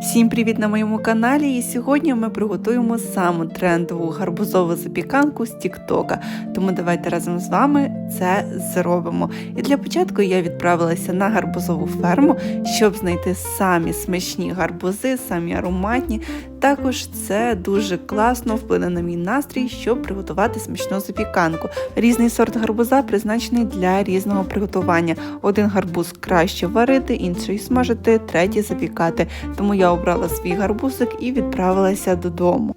Всім привіт на моєму каналі! І сьогодні ми приготуємо саму трендову гарбузову запіканку з Тіктока. Тому давайте разом з вами це зробимо. І для початку я відправилася на гарбузову ферму, щоб знайти самі смачні гарбузи, самі ароматні. Також це дуже класно вплине на мій настрій, щоб приготувати смачну запіканку. Різний сорт гарбуза призначений для різного приготування. Один гарбуз краще варити, інший смажити, третій запікати. Тому я обрала свій гарбузик і відправилася додому.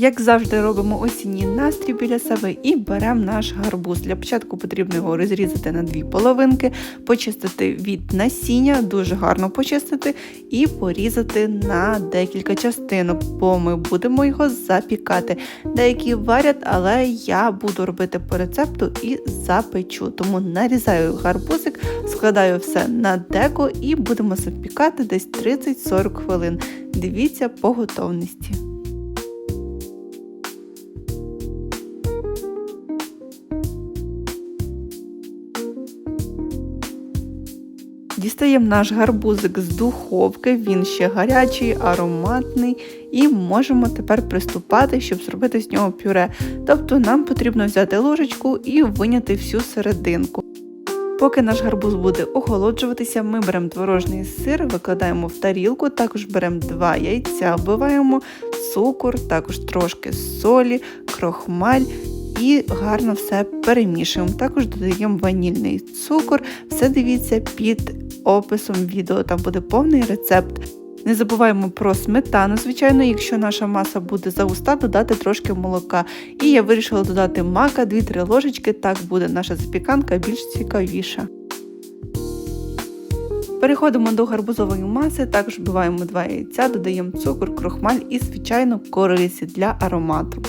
Як завжди, робимо осінній настрій біля себе і беремо наш гарбуз. Для початку потрібно його розрізати на дві половинки, почистити від насіння, дуже гарно почистити, і порізати на декілька частинок, бо ми будемо його запікати. Деякі варять, але я буду робити по рецепту і запечу. Тому нарізаю гарбузик, складаю все на деко і будемо запікати десь 30-40 хвилин. Дивіться по готовності. Дістаємо наш гарбузик з духовки, він ще гарячий, ароматний, і можемо тепер приступати, щоб зробити з нього пюре. Тобто нам потрібно взяти ложечку і виняти всю серединку. Поки наш гарбуз буде охолоджуватися, ми беремо творожний сир, викладаємо в тарілку, також беремо два яйця, вбиваємо цукор, також трошки солі, крохмаль і гарно все перемішуємо. Також додаємо ванільний цукор, все дивіться під описом відео, там буде повний рецепт. Не забуваємо про сметану, звичайно, якщо наша маса буде загуста, додати трошки молока. І я вирішила додати мака 2-3 ложечки, так буде наша запіканка більш цікавіша. Переходимо до гарбузової маси, також вбиваємо 2 яйця, додаємо цукор, крохмаль і, звичайно, кориці для аромату.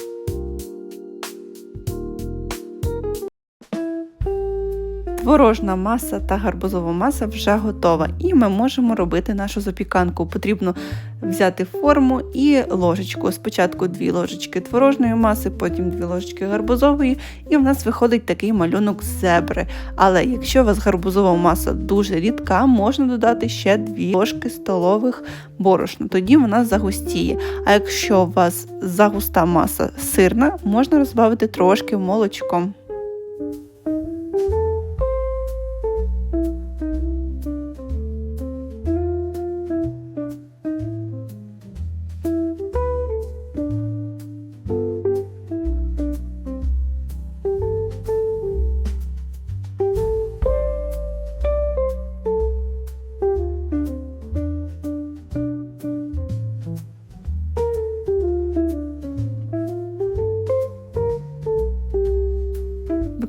Творожна маса та гарбузова маса вже готова, і ми можемо робити нашу запіканку. Потрібно взяти форму і ложечку. Спочатку дві ложечки творожної маси, потім дві ложечки гарбузової, і в нас виходить такий малюнок зебри. Але якщо у вас гарбузова маса дуже рідка, можна додати ще дві ложки столових борошна, тоді вона загустіє. А якщо у вас загуста маса сирна, можна розбавити трошки молочком.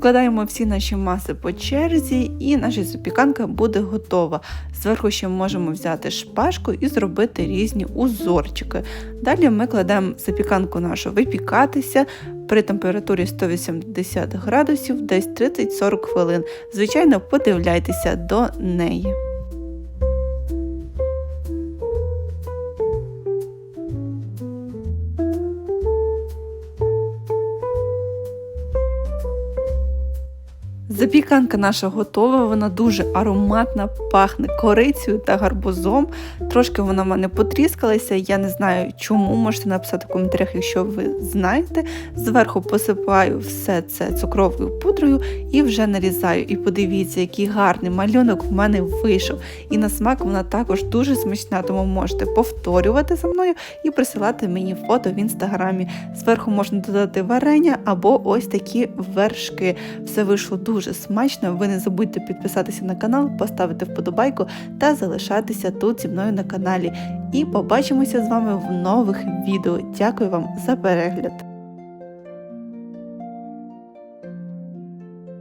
Викладаємо всі наші маси по черзі, і наша запіканка буде готова. Зверху ще можемо взяти шпажку і зробити різні узорчики. Далі ми кладемо запіканку нашу випікатися при температурі 180 градусів десь 30-40 хвилин. Звичайно, подивляйтеся до неї. Запіканка наша готова, вона дуже ароматна, пахне корицею та гарбузом. Трошки вона в мене потріскалася, я не знаю чому. Можете написати в коментарях, якщо ви знаєте. Зверху посипаю все це цукровою пудрою і вже нарізаю. І подивіться, який гарний малюнок в мене вийшов. І на смак вона також дуже смачна, тому можете повторювати за мною і присилати мені фото в інстаграмі. Зверху можна додати варення або ось такі вершки. Все вийшло дуже смачно. Ви не забудьте підписатися на канал, поставити вподобайку та залишатися тут зі мною на каналі. І побачимося з вами в нових відео. Дякую вам за перегляд!